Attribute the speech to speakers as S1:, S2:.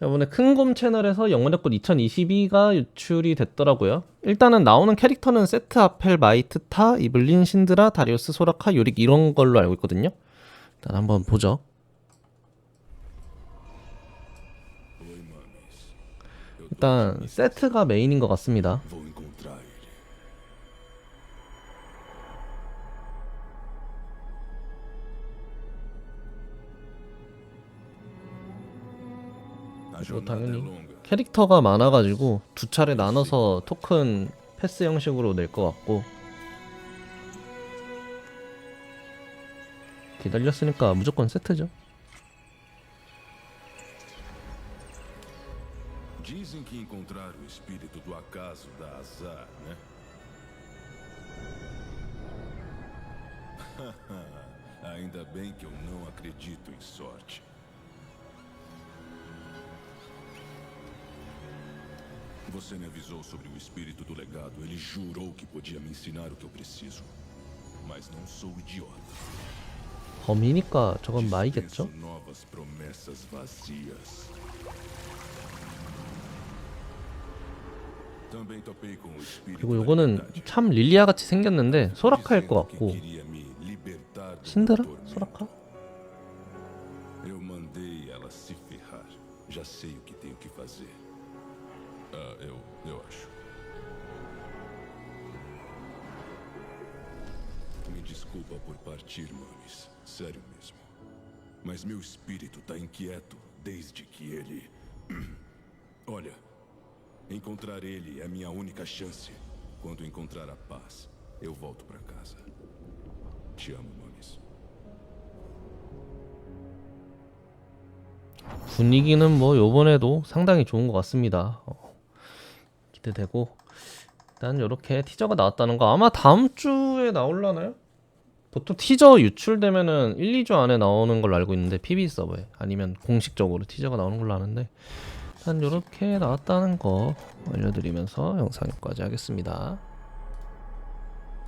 S1: 이번에 큰곰 채널에서 영혼의 꽃 2022가 유출이 됐더라고요. 일단은 나오는 캐릭터는 세트, 아펠, 마이트, 타, 이블린, 신드라, 다리우스, 소라카, 요릭 이런 걸로 알고 있거든요. 일단 한번 보죠. 일단 세트가 메인인 것 같습니다. 그리고 당연히. 캐릭터가 많아가지고 두 차례 나눠서 토큰 패스 형식으로 낼 것 같고 기다렸으니까 무조건 세트죠.
S2: Dizem que encontrar o espírito do acaso dá azar, né? Ainda bem que eu não acredito em sorte. Você me avisou sobre o espírito do legado. Ele jurou que podia me ensinar o que eu preciso. Mas não sou idiota.
S1: 범이니까 저건 마이겠죠?
S2: Novas promessas vazias. Também topei com o espírito
S1: 그리고 요거는. 참 릴리아 같이 생겼는데 소라카일 것 같고 신드라? 소라카?
S2: Eu mandei ela se ferrar. Já sei o que tenho que fazer. Ah, eu, eu acho. Me desculpa por partir, Mames. Sério mesmo. Mas meu espírito tá inquieto desde que ele. Olha, encontrar ele é minha única chance. Quando encontrar a paz, eu volto pra casa. Te amo, Mames.
S1: 분위기는 뭐 요번에도 상당히 좋은 것 같습니다. 어, 기대되고 일단 이렇게 티저가 나왔다는 거 아마 다음 주에 나올라나요? 보통 티저 유출되면은 1, 2주 안에 나오는 걸로 알고 있는데 PB 서버에 아니면 공식적으로 티저가 나오는 걸로 아는데 일단 이렇게 나왔다는 거 알려드리면서 영상 여기까지 하겠습니다.